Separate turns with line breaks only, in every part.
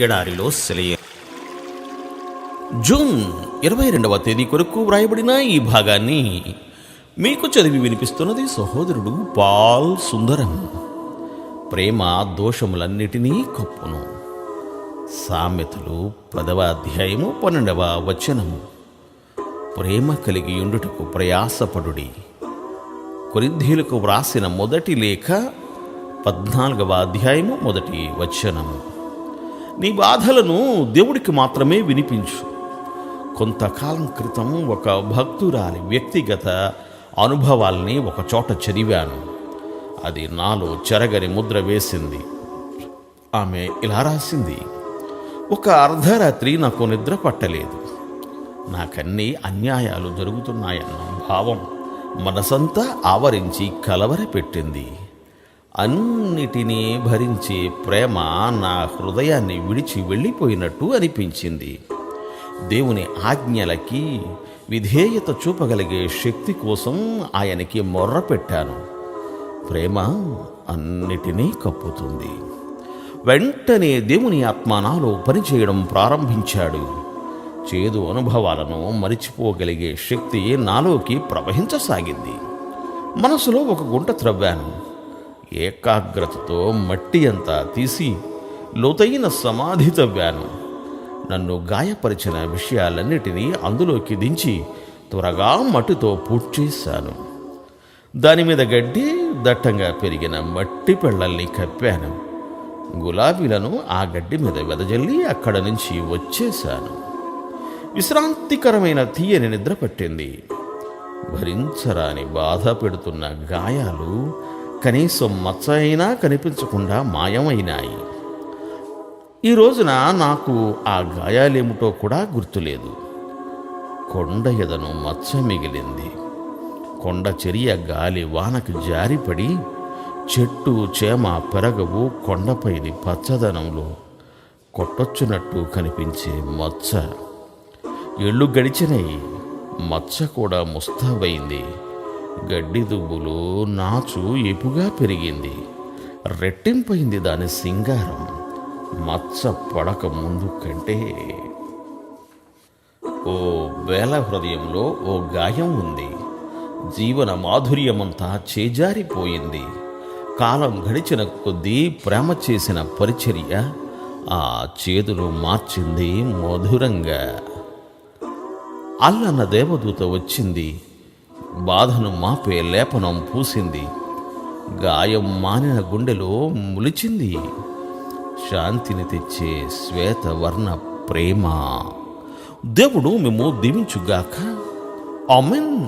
ఎడారిలో సెలయ. జూన్ ఇరవై రెండవ తేదీ కొరకు వ్రాయబడిన ఈ భాగాన్ని మీకు చదివి వినిపిస్తున్నది సహోదరుడు పాల్ సుందరం. ప్రేమ దోషములన్నిటినీ కప్పును. సామెతలు పదవ అధ్యాయము పన్నెండవ వచనము ప్రేమ కలిగి ఉండుటకు ప్రయాసపడుడి. కొరింథీలకు వ్రాసిన మొదటి లేఖ పద్నాలుగవ అధ్యాయము మొదటి వచనము నీ బాధలను దేవుడికి మాత్రమే వినిపించు. కొంతకాలం క్రితం ఒక భక్తురాలి వ్యక్తిగత అనుభవాల్ని ఒక చోట చదివాను. అది నాలో చెరగని ముద్ర వేసింది. ఆమె ఇలా రాసింది ఒక అర్ధరాత్రి నాకు నిద్ర పట్టలేదు. నాకన్నీ అన్యాయాలు జరుగుతున్నాయన్న భావం మనసంతా ఆవరించి కలవరపెట్టింది. అన్నిటినీ భరించే ప్రేమ నా హృదయాన్ని విడిచి వెళ్ళిపోయినట్టు అనిపించింది. దేవుని ఆజ్ఞలకి విధేయత చూపగలిగే శక్తి కోసం ఆయనకి మొర్ర పెట్టాను ప్రేమ అన్నిటినీ కప్పుతుంది. వెంటనే దేవుని ఆత్మ నాలో పనిచేయడం ప్రారంభించాడు. చేదు అనుభవాలను మరిచిపోగలిగే శక్తి నాలోకి ప్రవహించసాగింది. మనసులో ఒక గుంట త్రవ్వాను. ఏకాగ్రతతో మట్టి అంతా తీసి లోతైన సమాధి తవ్వాను నన్ను గాయపరిచిన విషయాలన్నిటినీ అందులోకి దించి త్వరగా మట్టితో పూడ్చేశాను దాని మీద గడ్డి దట్టంగా పెరిగిన మట్టి పెళ్ళల్ని కప్పాను. గులాబీలను ఆ గడ్డి మీద వెదజల్లి అక్కడ నుంచి వచ్చేశాను. విశ్రాంతికరమైన తీయని నిద్ర పట్టింది. భరించరాని బాధ పెడుతున్న గాయాలు కనీసం మచ్చ అయినా కనిపించకుండా మాయమైనాయి. ఈ రోజున నాకు ఆ గాయాలేమిటో కూడా గుర్తులేదు. కొండ ఎదను మచ్చ మిగిలింది. కొండ చెరియ గాలి వానకు జారిపడి చెట్టు చేమ పెరగవు కొండపైని పచ్చదనంలో కొట్టొచ్చునట్టు కనిపించే మచ్చ. ఎళ్ళు గడిచినాయి. మచ్చ కూడా ముస్తాబైంది. గడ్డి దుబ్బులు నాచు ఎపుగా పెరిగింది. రెట్టింపైంది దాని సింగారం. మచ్చ పడక ముందు కంటే ఓ వేల హృదయంలో ఓ గాయం ఉంది. జీవన మాధుర్యమంతా చేజారిపోయింది. కాలం గడిచిన కొద్దీ ప్రేమ చేసిన పరిచర్య ఆ చేతులు మార్చింది మధురంగా. అల్లన్న దేవదూత వచ్చింది. బాధను మాపే లేపనం పూసింది. గాయం మానిన గుండెలో ములిచింది. శాంతిని తెచ్చే శ్వేతవర్ణ ప్రేమ. దేవుడు మేము దీవించుగాక. ఆమెన్.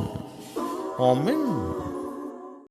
ఆమెన్.